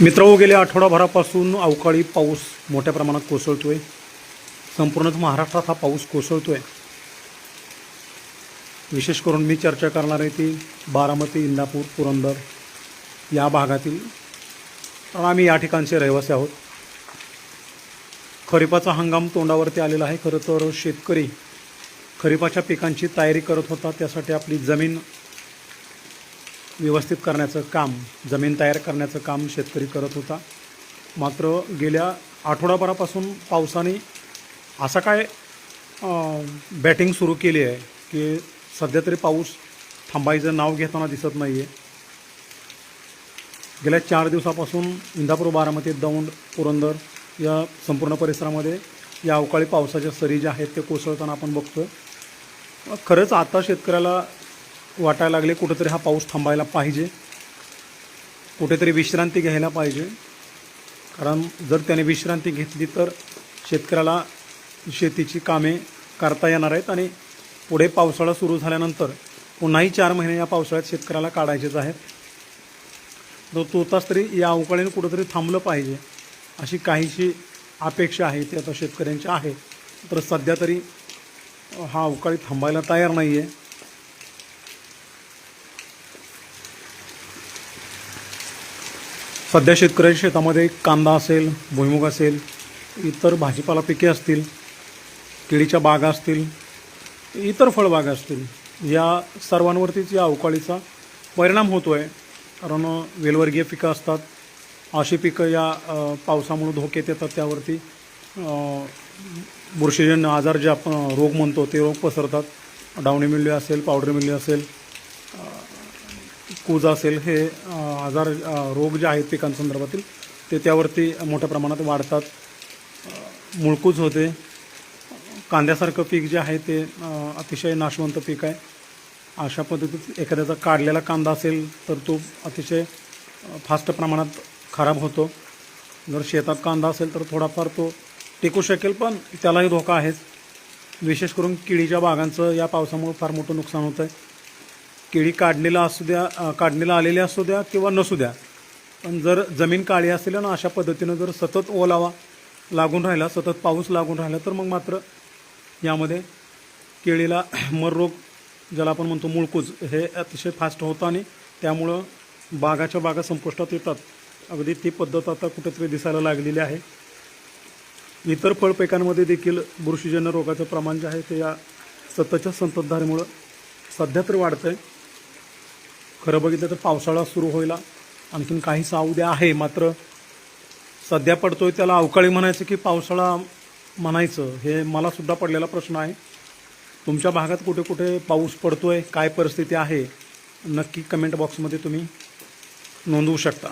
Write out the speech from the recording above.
मित्र गेल्या आठवडाभरापासून अवकाळी पाऊस मोठ्या प्रमाणात कोसळतो आहे संपूर्ण महाराष्ट्रात हा पाऊस कोसळतो आहे विशेष करून मी चर्चा करणार आहे ती बारामती इंदापूर पुरंदर या भागातील. कारण आम्ही या ठिकाणचे रहिवासी आहोत. खरीपाचा हंगाम तोंडावरती आलेला आहे. खरं तर शेतकरी खरीपाच्या पिकांची तयारी करत होता. त्यासाठी आपली जमीन व्यवस्थित करण्याचं काम जमीन तयार करण्याचं काम शेतकरी करत होता. मात्र गेल्या आठवडाभरापासून पावसाने असा काय बॅटिंग सुरू केली आहे की सध्या तरी पाऊस थांबायचं नाव घेताना दिसत नाही आहे गेल्या चार दिवसापासून इंदापूर बारामती दौंड पुरंदर या संपूर्ण परिसरामध्ये या अवकाळी पावसाच्या सरी ज्या आहेत ते कोसळताना आपण बघतो खरंच आता शेतकऱ्याला वाटायला लागले कुठेतरी हा पाऊस थांबायला पाहिजे. कुठेतरी विश्रांती घ्यायला पाहिजे. कारण जर त्याने विश्रांती घेतली तर शेतकऱ्याला शेतीची कामे करता येणार आहेत आणि पुढे पावसाळा सुरू झाल्यानंतर पुन्हाही चार महिने या पावसाळ्यात शेतकऱ्याला काढायचेच आहेत. तर तास तरी या अवकाळीने कुठंतरी थांबलं पाहिजे अशी काहीशी अपेक्षा आहे ती आता शेतकऱ्यांची आहे. तर सध्या तरी हा अवकाळी थांबायला तयार नाही आहे सध्या शेतकऱ्याच्या शेतामध्ये कांदा असेल भुईमुग असेल इतर भाजीपाला पिके असतील केळीच्या बागा असतील इतर फळबागा असतील या सर्वांवरतीच या अवकाळीचा परिणाम होतो आहे कारण वेलवर्गीय पिकं असतात. अशी पिकं या पावसामुळे धोक्यात येतात त्यावरती. बुरशीजन्य आजार जे आपण रोग म्हणतो ते रोग पसरतात. डावणी मिल्ली असेल पावडर मिल्ली असेल कूज असेल हे आजार रोग जे आहेत पिकांसंदर्भातील ते त्यावरती मोठ्या प्रमाणात वाढतात. मुळकूज होते. कांद्यासारखं पीक जे आहे ते अतिशय नाशवंत पीक आहे. अशा पद्धतीत एखाद्याचा काढलेला कांदा असेल तर तो अतिशय फास्ट प्रमाणात खराब होतो. जर शेतात कांदा असेल तर थोडाफार तो टिकू शकेल पण त्यालाही धोका आहेच. विशेष करून किडीच्या बागांचं या पावसामुळे फार मोठं नुकसान होतं आहे केळी काढलेला असू द्या काढणीला आलेली असू द्या किंवा नसू द्या पण जर जमीन काळी असेल ना अशा पद्धतीनं जर सतत ओलावा लागून राहिला सतत पाऊस लागून राहिला तर मग मात्र यामध्ये केळीला मर रोग ज्याला आपण म्हणतो मुळकूज हे अतिशय फास्ट होतं आणि त्यामुळं बागाच्या बागा संपुष्टात येतात. अगदी ती पद्धत आता कुठेतरी दिसायला लागलेली आहे. इतर फळपिकांमध्ये देखील बुरशीजन्य रोगाचं प्रमाण जे आहे ते या सततच्या संततधारेमुळं सध्या तरी वाढतं आहे खरं बघितलं तर पावसाळा सुरू होईला. आणखीन काही उद्या आहे मात्र सध्या पडतोय त्याला अवकाळी म्हणायचं की पावसाळा म्हणायचं हे मला सुद्धा पडलेला प्रश्न आहे. तुमच्या भागात कुठे कुठे पाऊस पडतोय काय परिस्थिती आहे नक्की कमेंट बॉक्समध्ये तुम्ही नोंदवू शकता.